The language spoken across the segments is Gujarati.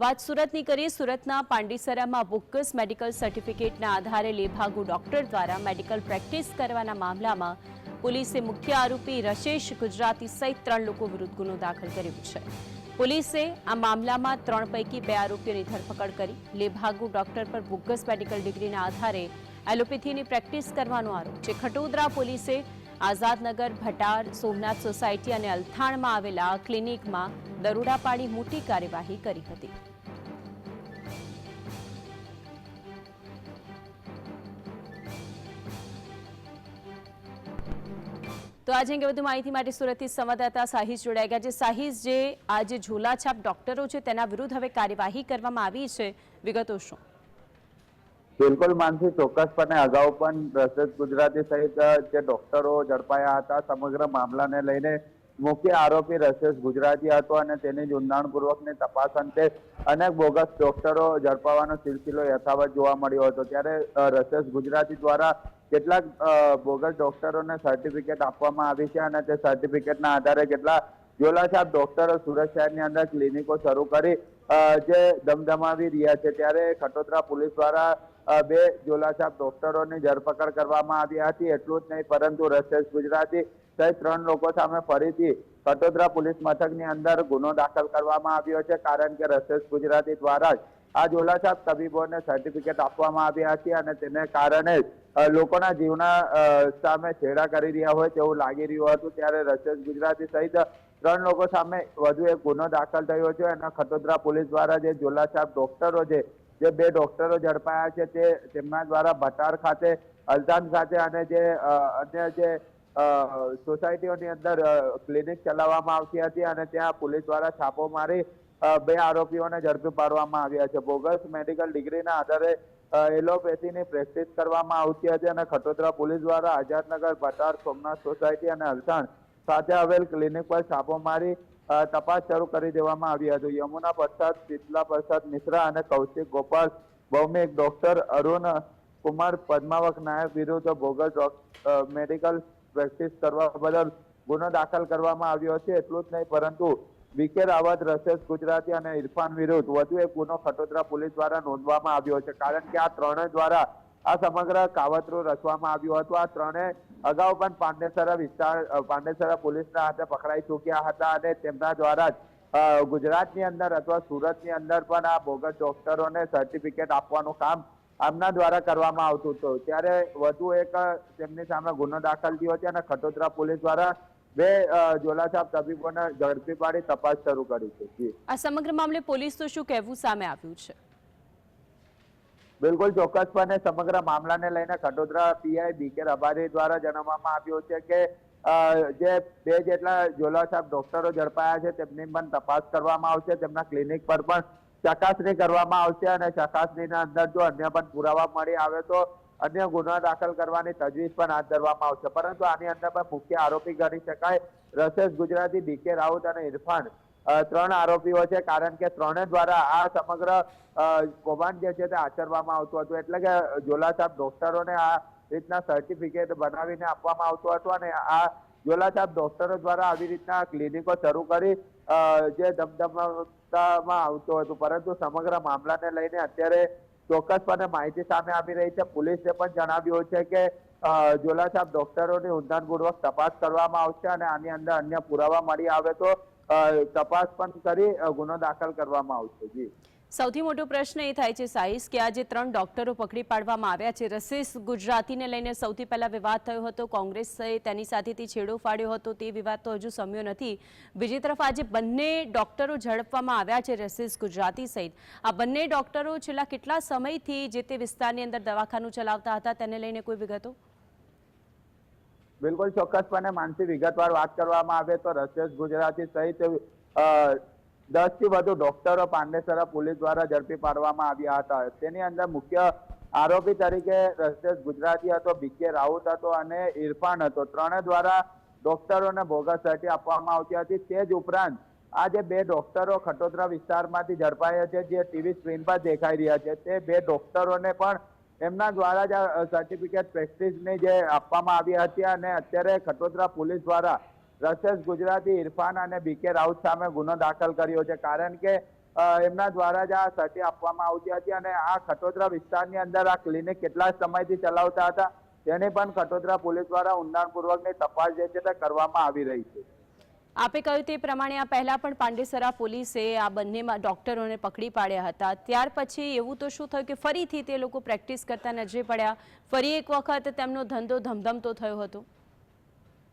વાત સુરતની કરીએ, સુરતના પાંડીસરામાં બોગસ મેડિકલ સર્ટિફિકેટના આધારે લેભાગુ ડોક્ટર દ્વારા મેડિકલ પ્રેક્ટિસ કરવાના મામલામાં પોલીસે મુખ્ય આરોપી રશેશ ગુજરાતી સહિત ત્રણ લોકો વિરુદ્ધ ગુનો દાખલ કર્યો છે. પોલીસે આ મામલામાં ત્રણ પૈકી બે આરોપીઓની ધરપકડ કરી, લેભાગુ ડોક્ટર પર બોગસ મેડિકલ ડિગ્રીના આધારે એલોપેથીની પ્રેક્ટિસ કરવાનો આરોપ છે. ખટોદરા પોલીસે આઝાદનગર, ભટાર, સોમનાથ સોસાયટી અને અલથાણમાં આવેલા ક્લિનિકમાં દરોડા પાડી મોટી કાર્યવાહી કરી હતી. તો આજે અંગે વધુ માહિતી માટે સુરતથી સંવાદદાતા સાહિસ જોડાઈ ગયા છે. સાહિસ, જે આ ઝોલાછાપ ડોક્ટરો છે, તેના વિરુદ્ધ હવે કાર્યવાહી કરવામાં આવી છે. વિગતો શું? બિલકુલ માનસી, ચોક્કસપણે અગાઉ પણ રસદ ગુજરાતી સહિત જે ડોક્ટરો ઝડપાયા હતા, સમગ્ર મામલાને લઈને મુખ્ય આરોપી રસેશ ગુજરાતી હતો અને તેની જ ઊંડાણપૂર્વકની તપાસ અંતે અનેક બોગસ ડોક્ટરો ઝડપાવાનો સિલસિલો યથાવત જોવા મળ્યો હતો. ત્યારે રસેશ ગુજરાતી દ્વારા કેટલાક બોગસ ડોક્ટરોને સર્ટિફિકેટ આપવામાં આવી છે અને તે સર્ટિફિકેટના આધારે કેટલા ઝોલાછાપ ડોક્ટરો સુરત શહેરની અંદર ક્લિનિકો શરૂ કરી જે ધમધમાવી રહ્યા છે. ત્યારે ખટોદરા પોલીસ દ્વારા બે ઝોલાછાપ ડોક્ટરોની ધરપકડ કરવામાં આવી હતી. એટલું જ નહીં, પરંતુ રસેશ ગુજરાતી સહિત ત્રણ લોકો સામે ફરીથી ખટોદરા પોલીસ મથકની અંદર ગુનો દાખલ કરવામાં આવ્યો છે, કારણ કે રસેસ ગુજરાતી દ્વારા જ આ ઝોલાછાપ તબીબોને સર્ટિફિકેટ આપવામાં આવ્યા હતી અને તેને કારણે લોકોના જીવના સામે છેડા કરી રહ્યા હોય તેવું લાગી રહ્યું હતું, ત્યારે રસેસ ગુજરાતી સહિત ત્રણ લોકો સામે વધુ એક ગુનો દાખલ થયો છે અને ખટોદરા પોલીસ દ્વારા જે ઝોલાછાપ ડોક્ટરો છે, જે બે ડોક્ટરો ઝડપાયા છે તે તેમના દ્વારા ભટાર ખાતે, અલતાન ખાતે અને જે અન્ય જે સોસાયટીઓની અંદર ક્લિનિક ચલાવવામાં આવતી હતી અને ત્યાં પોલીસ દ્વારા છાપો મારી બે આરોપીઓને ઝડપી પાડવામાં આવ્યા છે. બોગસ મેડિકલ ડિગ્રીના આધારે એલોપેથીની પ્રેક્ટિસ કરવામાં આવતી હતી અને ખટોદરા પોલીસ દ્વારા આઝાદનગર ભટાર સોમનાથ સોસાયટી અને અલસાણ સાથે આવેલ ક્લિનિક પર છાપો મારી તપાસ શરૂ કરી દેવામાં આવી હતી. યમુના પ્રસાદ, શીતલા પ્રસાદ મિશ્રા અને કૌશિક ગોપાલ, ભૌમિક ડોક્ટર અરુણ કુમાર પદ્માવક નાયક વિરુદ્ધ બોગસ મેડિકલ પ્રેક્ટિસ કરવા બદલ ગુનો દાખલ કરવામાં આવ્યો છે, એટલું જ નહીં, પરંતુ વિકે રાવત રસેશ ગુજરાતી અને ઇરફાન વિરુદ્ધ વધુ એક ગુનો ખટોદરા પોલીસ દ્વારા નોંધવામાં આવ્યો છે, કારણ કે આ ત્રણેય દ્વારા આ સમગ્ર કાવતરું રચવામાં આવ્યું હતું. આ ત્રણેય અગાઉ પણ પાંડેસરા વિસ્તાર પાંડેસરા પોલીસના હાથે પકડાઈ ચૂક્યા હતા અને તેમના દ્વારા જ ગુજરાતની અંદર અથવા સુરતની અંદર પણ આ બોગસ ડોક્ટરોને સર્ટિફિકેટ આપવાનું કામ આમના દ્વારા કરવામાં આવતું હતું. ત્યારે વધુ એક તેમની સામે ગુનો દાખલ થયો છે અને ખટોદરા પોલીસ દ્વારા બે ઝોલાછાપ તબીબોને ઝડપી પાડી તપાસ શરૂ કરી છે. આ સમગ્ર મામલે પોલીસનું શું કહેવું સામે આવ્યું છે? બિલકુલ ચોક્કસપણે સમગ્ર મામલાને લઈને ખટોદરા પીઆઈ બી કે રબારી દ્વારા જણાવવામાં આવ્યું છે કે જે બે જેટલા ઝોલાછાપ ડોક્ટરો ઝડપાયા છે તેમની પણ તપાસ કરવામાં આવશે. તેમના ક્લિનિક પર પણ ચકાસણી કરવામાં આવશે અને ચકાસણીના અંદર જો અન્ય પણ પુરાવા મળી આવે તો અન્ય ગુનો દાખલ કરવાની તજવીજ પણ હાથ ધરવામાં આવશે. પરંતુ આની અંદર પણ મુખ્ય આરોપી ગણી શકાય. રસેશ ગુજરાતી બીકે રાઉત અને ઇરફાન ત્રણ આરોપીઓ છે. કારણ કે ત્રણે દ્વારા આ સમગ્ર કૌભાંડ જે છે તે આચરવામાં આવતું હતું. એટલે કે ઝોલાછાપ ડોક્ટરોને આ રીતના સર્ટિફિકેટ બનાવીને આપવામાં આવતું હતું અને આ ઝોલાછાપ ડોક્ટરો દ્વારા આવી રીતના ક્લિનિકો શરૂ કરી જે ધમધમતામાં આવતું હતું. પરંતુ સમગ્ર મામલાને લઈને અત્યારે ચોક્કસપણે માહિતી સામે આવી રહી છે. પોલીસે પણ જણાવ્યું છે કે ઝોલાછાપ ડોક્ટરોની ઊંડાણપૂર્વક તપાસ કરવામાં આવશે અને આની અંદર અન્ય પુરાવા મળી આવે તો તપાસ પણ કરી ગુનો દાખલ કરવામાં આવશે. જી. સૌથી મોટો પ્રશ્ન એ થાય છે, સાઈસ, કે આ જે ત્રણ ડોક્ટરો પકડી પાડવામાં આવ્યા છે, રસીસ ગુજરાતીને લઈને સૌથી પહેલાં વિવાદ થયો હતો, કોંગ્રેસે તેની સાથેથી છેડો ફાડ્યો હતો, તે વિવાદ તો હજુ સમ્યો નથી. બીજી તરફ આજે બંને ડોક્ટરો ઝડપવામાં આવ્યા છે, રસીસ ગુજરાતી સહિત. આ બંને ડોક્ટરો છેલ્લા કેટલા સમયથી જે તે વિસ્તારની અંદર દવાખાનું ચલાવતા હતા, તેને લઈને કોઈ વિગતો? બિલકુલ ચોક્કસપણે, માનસી, વિગતવાર વાત કરવામાં આવે તો રસેશ ગુજરાતી સહિત દસથી વધુ ડોક્ટરો પાંડેસરા પોલીસ દ્વારા ઝડપી પાડવામાં આવ્યા હતા. તેની અંદર મુખ્ય આરોપી તરીકે રસેશ ગુજરાતી હતો બીકે રાઉત હતો અને ઇરફાન હતો. ત્રણે દ્વારા ડોક્ટરોને બોગસ સર્ટી આપવામાં આવતી હતી. તે જ ઉપરાંત આ જે બે ડોક્ટરો ખટોદરા વિસ્તારમાંથી ઝડપાયા છે, જે ટીવી સ્ક્રીન પર દેખાઈ રહ્યા છે, તે બે ડોક્ટરોને પણ એમના દ્વારા જ સર્ટિફિકેટ પ્રેક્ટિસની જે આપવામાં આવી હતી અને અત્યારે ખટોદરા પોલીસ દ્વારા રસેશ ગુજરાતી ઇરફાન અને બીકે રાઉત સામે ગુનો દાખલ કર્યો છે. કારણ કે એમના દ્વારા જ આ સટી આપવામાં આવતી હતી અને આ ખટોદરા વિસ્તારની અંદર આ ક્લિનિક કેટલા સમયથી ચલાવતા હતા. તેની પણ ખટોદરા પોલીસ દ્વારા ઊંડાણપૂર્વકની તપાસ જે છે તે કરવામાં આવી રહી છે. આપે કહ્યું તે પ્રમાણે આ પહેલા પણ પાંડેસરા પોલીસે આ બંનેમાં ડોક્ટરોને પકડી પાડ્યા હતા. ત્યાર પછી એવું તો શું થયું કે ફરીથી તે લોકો પ્રેક્ટિસ કરતા નજરે પડ્યા? ફરી એક વખત તેમનો ધંધો ધમધમતો થયો હતો?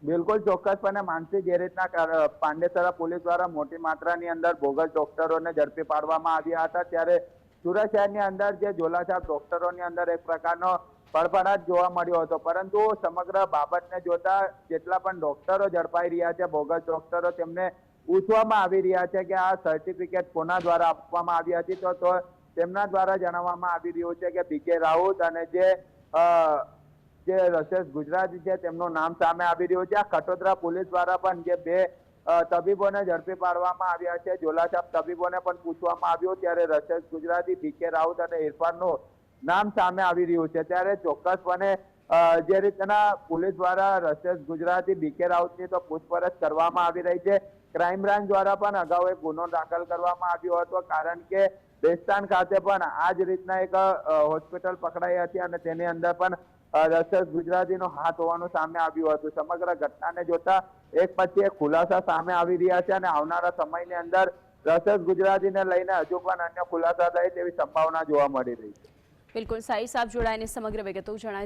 બિલકુલ ચોક્કસપણે માનસિક જે રીતના કર- પાંડેસરા પોલીસ દ્વારા મોટી માત્રાની અંદર બોગસ ડોક્ટરોને ઝડપી પાડવામાં આવ્યા હતા. ત્યારે સુરત શહેરની અંદર જે ઝોલાછાપ ડોક્ટરોની અંદર એક પ્રકારનો પડપડાટ જોવા મળ્યો હતો. પરંતુ સમગ્ર બાબતને જોતા જેટલા પણ ડોક્ટરો ઝડપાઈ રહ્યા છે, બોગસ ડોક્ટરો તેમને પૂછવામાં આવી રહ્યા છે કે આ સર્ટિફિકેટ કોના દ્વારા આપવામાં આવી હતી તો તેમના દ્વારા જણાવવામાં આવી રહ્યું છે કે બીકે રાઉત અને જે જે રસેસ ગુજરાતી છે, તેમનું નામ સામે આવી રહ્યું છે. આ ખટોદરા પોલીસ દ્વારા પણ જે બે તબીબોને ઝડપી પાડવામાં આવ્યા છે. ઝોલાછાપ તબીબોને પણ પૂછવામાં આવ્યું ત્યારે રસેસ ગુજરાતી બીકે રાઉત અને ઇરફાનનું નામ સામે આવી રહ્યું છે. ત્યારે ચોક્કસપણે જે રીતના પોલીસ દ્વારા રસેસ ગુજરાતી બીકે રાઉતની તો પૂછપરછ કરવામાં આવી રહી છે. ક્રાઇમ બ્રાન્ચ દ્વારા પણ અગાઉ એક ગુનો દાખલ કરવામાં આવ્યો હતો. કારણ કે દેસ્તાન ખાતે પણ આ જ રીતના એક હોસ્પિટલ પકડાઈ હતી અને તેની અંદર પણ અ, ગુજરાતી ગુજરાતીનો હાથ હોવાનું સામે આવ્યું હતું. સમગ્ર ઘટનાને જોતા એક પછી એક ખુલાસા સામે આવી રહ્યા છે અને આવનારા સમયની અંદર રસેસ ગુજરાતીને લઈને હજુ પણ અન્ય ખુલાસા થાય તેવી સંભાવના જોવા મળી રહી છે. બિલકુલ સાઈ સાહેબ જોડાઈને સમગ્ર વિગતો જણાવી